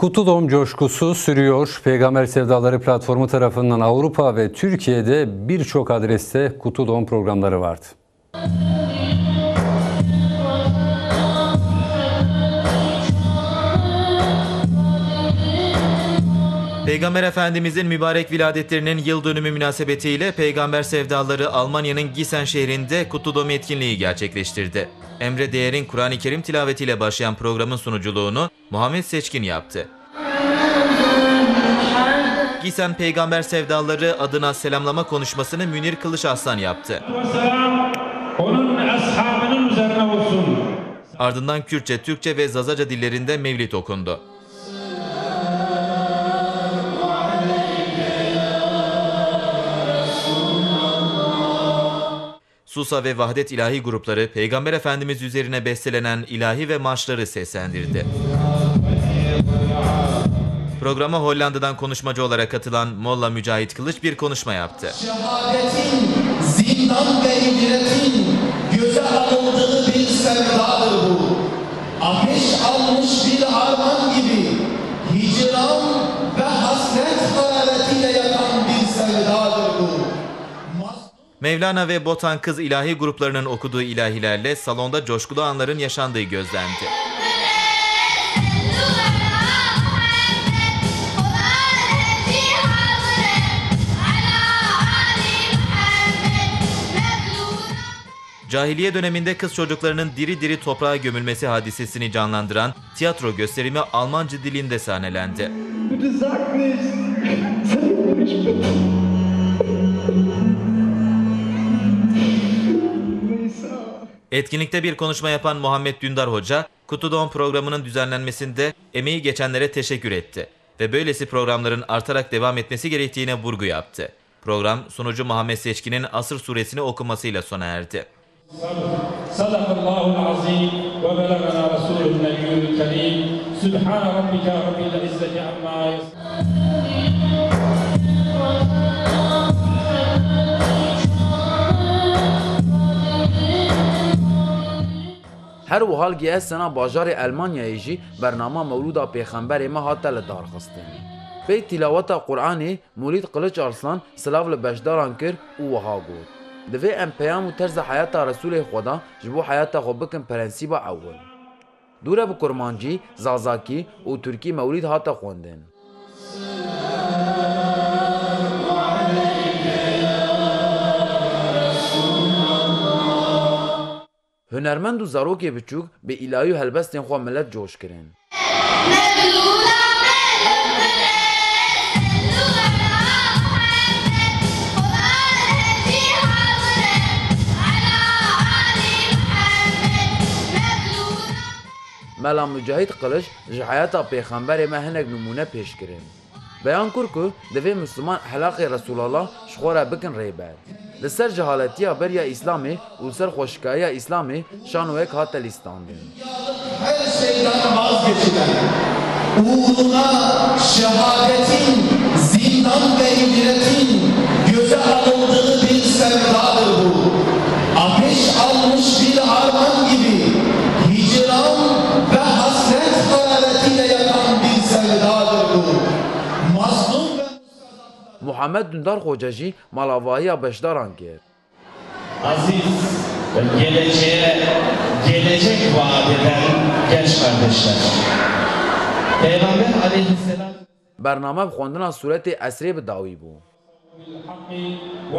Kutu doğum coşkusu sürüyor. Peygamber Sevdaları platformu tarafından Avrupa ve Türkiye'de birçok adreste kutu doğum programları vardı. Peygamber Efendimizin mübarek viladetlerinin yıl dönümü münasebetiyle Peygamber Sevdaları Almanya'nın Gisen şehrinde kutlu doğum etkinliği gerçekleştirdi. Emre Değer'in Kur'an-ı Kerim tilavetiyle başlayan programın sunuculuğunu Muhammed Seçkin yaptı. Gisen Peygamber Sevdaları adına selamlama konuşmasını Münir Kılıç Aslan yaptı. Selam onun ashabının üzerine olsun. Ardından Kürtçe, Türkçe ve Zazaca dillerinde mevlid okundu. Susa ve Vahdet İlahi grupları Peygamber Efendimiz üzerine bestelenen ilahi ve marşları seslendirdi. Programa Hollanda'dan konuşmacı olarak katılan Molla Mücahit Kılıç bir konuşma yaptı. Şehadetin, zindan ve ibretin göze alındığı bir sevdadır bu. Mevlana ve Botan Kız ilahi gruplarının okuduğu ilahilerle salonda coşkulu anların yaşandığı gözlendi. Cahiliye döneminde kız çocuklarının diri diri toprağa gömülmesi hadisesini canlandıran tiyatro gösterimi Almanca dilinde sahnelendi. Etkinlikte bir konuşma yapan Muhammed Dündar Hoca, Kutudon programının düzenlenmesinde emeği geçenlere teşekkür etti ve böylesi programların artarak devam etmesi gerektiğine vurgu yaptı. Program sunucu Muhammed Seçkin'in Asır suresini okumasıyla sona erdi. Sadakallahu azim ve هر وحال گی از سنا باجار المانیایی جی برنامه مولودا پیغمبر ما هاته لدار خستین پی تلاوت قرآن مولید قلچ ارسلان سلاو لبشداران کر او وها گود دوی ام پیام و طرز حیات رسول خدا جبو حیات خو بکن پرنسیبا اول. دوره به کرمانجی، زازاکی و ترکی مولید هاته خوندن هنرمند و زارۆکێ بچووک بە ئیلاوی و هەلبەستێن خوا ملەت جۆشکردن. مەلا مجاهید قلش ji حياتا پێخەمبەرێ مە هەنێک نمونە پێشکردن. بەیان کورکو دەبێ مسلمان هەلاقی رەسوولله شخۆرە بکن ڕێبەر. Li ser cehaletiya beriya İslamê û ser xweşikayiya İslamê şan û ek hate lîstandin. Her şeyden vazgeçilen, uğruna şehadetin, zindan ve ibretin محمد دندار خوجاجی ملاوایی بشداران گرد. عزیز و gelecek vaat eden genç kardeşler. Peygamber aleyhisselam برنامه خواندن از صورت اسری به داوی بو. و